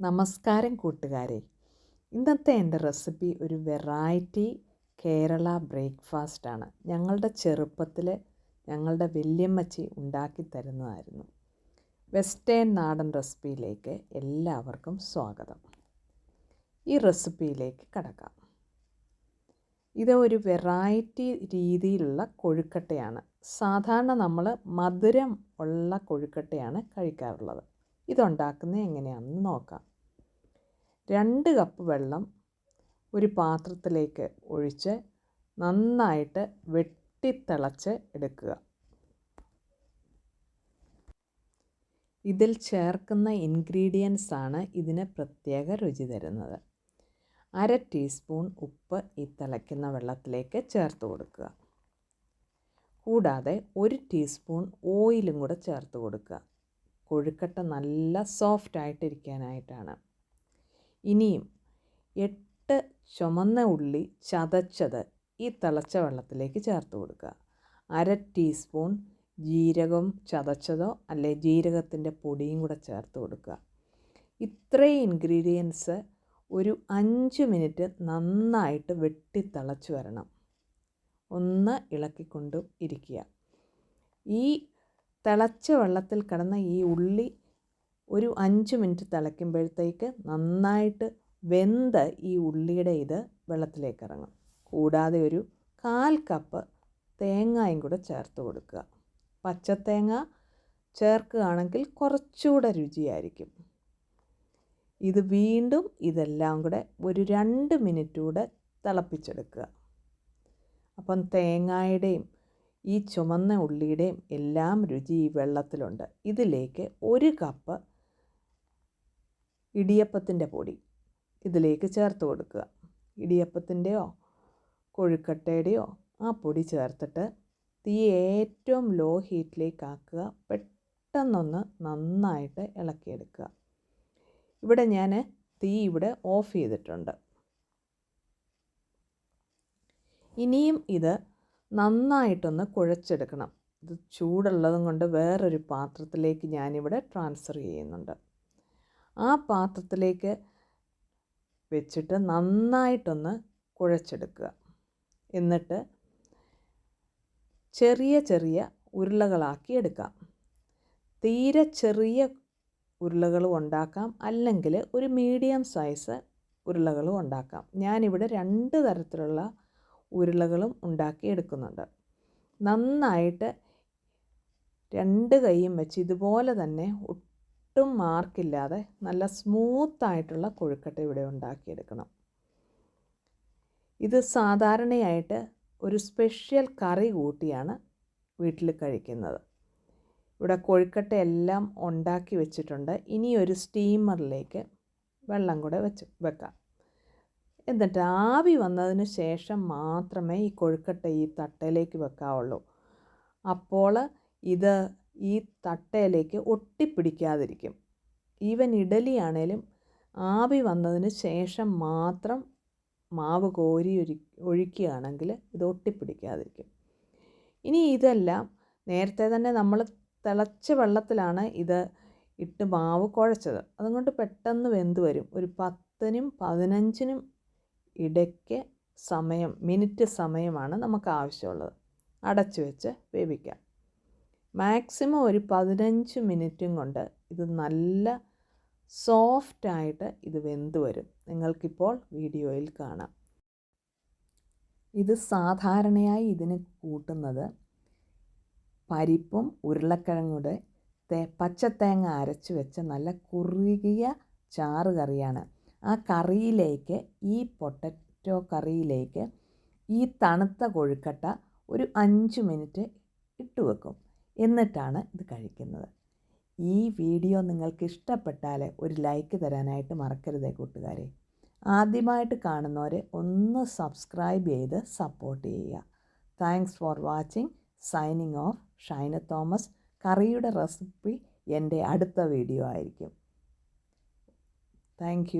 നമസ്കാരം കൂട്ടുകാരെ. ഇന്നത്തെ എന്റെ റെസിപ്പി ഒരു വെറൈറ്റി കേരള ബ്രേക്ക്ഫാസ്റ്റാണ് ഞങ്ങളുടെ ചെറുപ്പത്തിൽ ഞങ്ങളുടെ വല്യമ്മച്ചി ഉണ്ടാക്കി തരുന്നതായിരുന്നു. വെസ്റ്റേൺ നാടൻ റെസിപ്പിയിലേക്ക് എല്ലാവർക്കും സ്വാഗതം. ഈ റെസിപ്പിയിലേക്ക് കടക്കാം. ഇത് ഒരു വെറൈറ്റി രീതിയിലുള്ള കൊഴുക്കട്ടയാണ്. സാധാരണ നമ്മൾ മധുരം ഉള്ള കൊഴുക്കട്ടയാണ് കഴിക്കാറുള്ളത്. ഇതുണ്ടാക്കുന്നത് എങ്ങനെയാണെന്ന് നോക്കാം. രണ്ട് കപ്പ് വെള്ളം ഒരു പാത്രത്തിലേക്ക് ഒഴിച്ച് നന്നായിട്ട് വെട്ടിത്തിളച്ച് എടുക്കുക. ഇതിൽ ചേർക്കുന്ന ഇൻഗ്രീഡിയൻസ് ആണ് ഇതിന് പ്രത്യേക രുചി തരുന്നത്. അര ടീസ്പൂൺ ഉപ്പ് ഈ തിളയ്ക്കുന്ന വെള്ളത്തിലേക്ക് ചേർത്ത് കൊടുക്കുക. കൂടാതെ ഒരു ടീസ്പൂൺ ഓയിലും കൂടെ ചേർത്ത് കൊടുക്കുക. കൊഴുക്കട്ട നല്ല സോഫ്റ്റ് ആയിട്ടിരിക്കാനായിട്ടാണ്. ഇനിയും എട്ട് ചുമന്ന ഉള്ളി ചതച്ചത് ഈ തിളച്ച വെള്ളത്തിലേക്ക് ചേർത്ത് കൊടുക്കുക. അര ടീസ്പൂൺ ജീരകം ചതച്ചതോ അല്ലെ ജീരകത്തിന്റെ പൊടിയും കൂടെ ചേർത്ത് കൊടുക്കുക. ഇത്രയും ഇൻഗ്രീഡിയൻസ് ഒരു അഞ്ച് മിനിറ്റ് നന്നായിട്ട് വെട്ടി തിളച്ച് വരണം. ഒന്ന് ഇളക്കിക്കൊണ്ട് ഇരിക്കുക. ഈ തിളച്ച വെള്ളത്തിൽ കിടന്ന ഈ ഉള്ളി ഒരു അഞ്ച് മിനിറ്റ് തിളയ്ക്കുമ്പോഴത്തേക്ക് നന്നായിട്ട് വെന്ത് ഈ ഉള്ളിയുടെ ഇത് വെള്ളത്തിലേക്ക് ഇറങ്ങും കൂടാതെ ഒരു കാൽ കപ്പ് തേങ്ങയും കൂടെ ചേർത്ത് കൊടുക്കുക. പച്ചത്തേങ്ങ ചേർക്കുകയാണെങ്കിൽ കുറച്ചുകൂടെ രുചിയായിരിക്കും. ഇത് വീണ്ടും ഇതെല്ലാം കൂടെ ഒരു രണ്ട് മിനിറ്റ് കൂടെ തിളപ്പിച്ചെടുക്കുക. അപ്പം തേങ്ങയുടെയും ഈ ചുമന്ന ഉള്ളിയുടെയും എല്ലാം രുചി ഈ വെള്ളത്തിലുണ്ട്. ഇതിലേക്ക് ഒരു കപ്പ് ഇടിയപ്പത്തിന്റെ പൊടി. ഇതിലേക്ക് ചേർത്ത് കൊടുക്കുക. ഇടിയപ്പത്തിന്റെയോ കൊഴുക്കട്ടയുടെയോ ആ പൊടി ചേർത്തിട്ട് തീ ഏറ്റവും ലോ ഹീറ്റിലേക്ക് ആക്കുക. പെട്ടെന്നൊന്ന് നന്നായിട്ട് ഇളക്കിയെടുക്കുക. ഇവിടെ ഞാൻ തീ ഇവിടെ ഓഫ് ചെയ്തിട്ടുണ്ട്. ഇനിയും ഇത് നന്നായിട്ടൊന്ന് കുഴച്ചെടുക്കണം. ഇത് ചൂടുള്ളതും കൊണ്ട് വേറൊരു പാത്രത്തിലേക്ക് ഞാനിവിടെ ട്രാൻസ്ഫർ ചെയ്യുന്നുണ്ട്. ആ പാത്രത്തിലേക്ക് വെച്ചിട്ട് നന്നായിട്ടൊന്ന് കുഴച്ചെടുക്കുക. എന്നിട്ട് ചെറിയ ചെറിയ ഉരുളകളാക്കി എടുക്കാം. തീരെ ചെറിയ ഉരുളകളും ഉണ്ടാക്കാം. അല്ലെങ്കിൽ ഒരു മീഡിയം സൈസ് ഉരുളകളും ഉണ്ടാക്കാം. ഞാനിവിടെ രണ്ട് തരത്തിലുള്ള ഉരുളകളും ഉണ്ടാക്കി എടുക്കുന്നുണ്ട്. നന്നായിട്ട് രണ്ട് കൈയും വെച്ച് ഇതുപോലെ തന്നെ ഒട്ടും മാർക്കില്ലാതെ നല്ല സ്മൂത്തായിട്ടുള്ള കൊഴുക്കട്ട ഇവിടെ ഉണ്ടാക്കിയെടുക്കണം. ഇത് സാധാരണയായിട്ട് ഒരു സ്പെഷ്യൽ കറി കൂട്ടിയാണ് വീട്ടിൽ കഴിക്കുന്നത്. ഇവിടെ കൊഴുക്കട്ട എല്ലാം ഉണ്ടാക്കി വെച്ചിട്ടുണ്ട്. ഇനി ഒരു സ്റ്റീമറിലേക്ക് വെള്ളം കൂടെ വെച്ച് വെക്കാം. എന്നിട്ട് ആവി വന്നതിന് ശേഷം മാത്രമേ ഈ കൊഴുക്കട്ട ഈ തട്ടയിലേക്ക് വെക്കാവുള്ളൂ. അപ്പോൾ ഇത് ഈ തട്ടയിലേക്ക് ഒട്ടിപ്പിടിക്കാതിരിക്കും. ഈവൻ ഇഡലി ആണേലും ആവി വന്നതിന് ശേഷം മാത്രം മാവ് കോരി ഒരി ഒഴിക്കുകയാണെങ്കിൽ ഇത് ഒട്ടിപ്പിടിക്കാതിരിക്കും. ഇനി ഇതെല്ലാം നേരത്തെ തന്നെ നമ്മൾ തിളച്ച വെള്ളത്തിലാണ് ഇത് ഇട്ട് മാവ് കുഴച്ചത്. അതുകൊണ്ട് പെട്ടെന്ന് വെന്ത് വരും. ഒരു പത്തിനും പതിനഞ്ചിനും ഇടയ്ക്ക് സമയം മിനിറ്റ് സമയമാണ് നമുക്ക് ആവശ്യമുള്ളത്. അടച്ചു വെച്ച് വേവിക്കാം. മാക്സിമം ഒരു പതിനഞ്ച് മിനിറ്റും കൊണ്ട് ഇത് നല്ല സോഫ്റ്റായിട്ട് ഇത് വെന്ത് വരും. നിങ്ങൾക്കിപ്പോൾ വീഡിയോയിൽ കാണാം. ഇത് സാധാരണയായി ഇതിന് കൂട്ടുന്നത് പരിപ്പും ഉരുളക്കിഴങ്ങുടെ തേ പച്ചത്തേങ്ങ അരച്ച് വെച്ച നല്ല കുറുകിയ ചാറ് കറിയാണ്. ആ കറിയിലേക്ക് ഈ പൊട്ടറ്റോ കറിയിലേക്ക് ഈ തണുത്ത കൊഴുക്കട്ട ഒരു അഞ്ച് മിനിറ്റ് ഇട്ട് വെക്കും എന്നിട്ടാണ് ഇത് കഴിക്കുന്നത്. ഈ വീഡിയോ നിങ്ങൾക്ക് ഇഷ്ടപ്പെട്ടാൽ ഒരു ലൈക്ക് തരാനായിട്ട് മറക്കരുതേ കൂട്ടുകാരെ. ആദ്യമായിട്ട് കാണുന്നവരെ ഒന്ന് സബ്സ്ക്രൈബ് ചെയ്ത് സപ്പോർട്ട് ചെയ്യുക. Thanks for watching signing off Shaina Thomas. കറിയുടെ റെസിപ്പി എന്റെ അടുത്ത വീഡിയോ ആയിരിക്കും. താങ്ക്